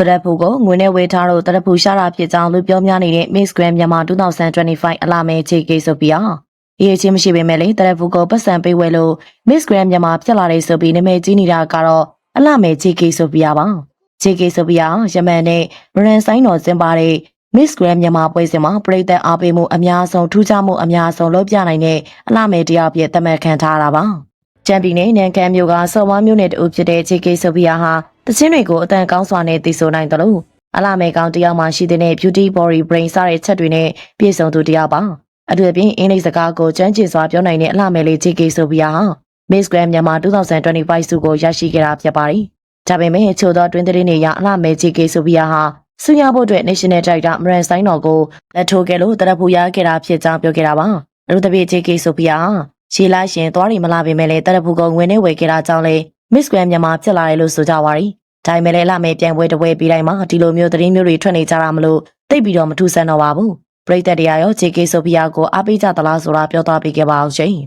တရက်ဖူကိုငွေနဲ့ဝေထားလို့တရက်ဖူရှာတာဖြစ်ကြောင်းလူပြောများနေတဲ့ Miss Grand မြန်မာ2025အလာမဲ JK ဆိုပြီးအောင်အရေးချင်းမရှိပေမဲ့လေတရက်ဖူကိုပတ်စံပေးဝဲလို့ Miss Grand မြန်မာဖြစ်လာတဲ့ဆိုပြီးနာမည်ကြီးနေတာကတော့အလာမဲ JK ဆိုပြီးအောင် JK ဆိုပြီးအောင်ယမန်နဲ့မရန်ဆိုင်တော်စင်ပါတဲ့ Miss Grand မြန်မာပွဲစဉ်မှာပြည်သက်အားပေးမှုအများဆုံးထူးခြားမှုအများဆုံးလုပ်ပြနိုင်တဲ့အလှမဲ့တရားပြည့်သတ်မှတ်ခံထားတာပါ။ချန်ပီနယ်နန်ကန်မြို့ကစော်ဝါမြို့နယ်တူဖြစ်တဲ့ JK ဆိုဖီယာဟာ တချင်းတွေကိုအတန်ကောင်းစွာနဲ့သိဆိုနိုင်တယ်လို့အလှမဲကောင်းတယောက်မှရှိတဲ့ beauty body brain စတဲ့ချက်တွေနဲ့ပြည့်စုံသူတယောက်ပါ။အထူးသဖြင့်အင်္ဂလိပ်စကားကိုကျွမ်းကျင်စွာပြောနိုင်တဲ့အလှမဲလေး JK ဆိုပြီးဟာ Miss Grand မြန်မာ2025ဆုကိုရရှိခဲ့တာဖြစ်ပါတယ်။ဒါပေမဲ့ချို့သောတွင်သတင်းတွေအရအလှမဲ JK ဆိုပြီးဟာဆူရဖို့အတွက် National Director မရန်ဆိုင်တော်ကိုလက်ထိုးခဲ့လို့တရဖူရခဲ့တာဖြစ်ကြောင်းပြောခဲ့တာပါ။လူတပည့် JK ဆိုဖီယာရှေးလိုက်ရှင်သွားရီမလာပေမဲ့လည်းတရဖူကငွေနဲ့ဝယ်ခဲ့တာကြောင့်လေ Miss Grand မြန်မာဖြစ်လာတယ်လို့ဆိုကြပါရီ။ ဒါပေမဲ့လည်းလာမယ့်ပြန်ပွဲတစ်ပွဲပြီးတိုင်းမှာဒီလိုမျိုးသတင်းမျိုးတွေထွက်နေကြတာမလို့သိပ်ပြီးတော့မထူးဆန်းတော့ပါဘူး။ပရိသတ်တရားရော JK ဆိုဖီယာကိုအားပေးကြသလားဆိုတာပြောသွားပေးခဲ့ပါအောင်ရှင်။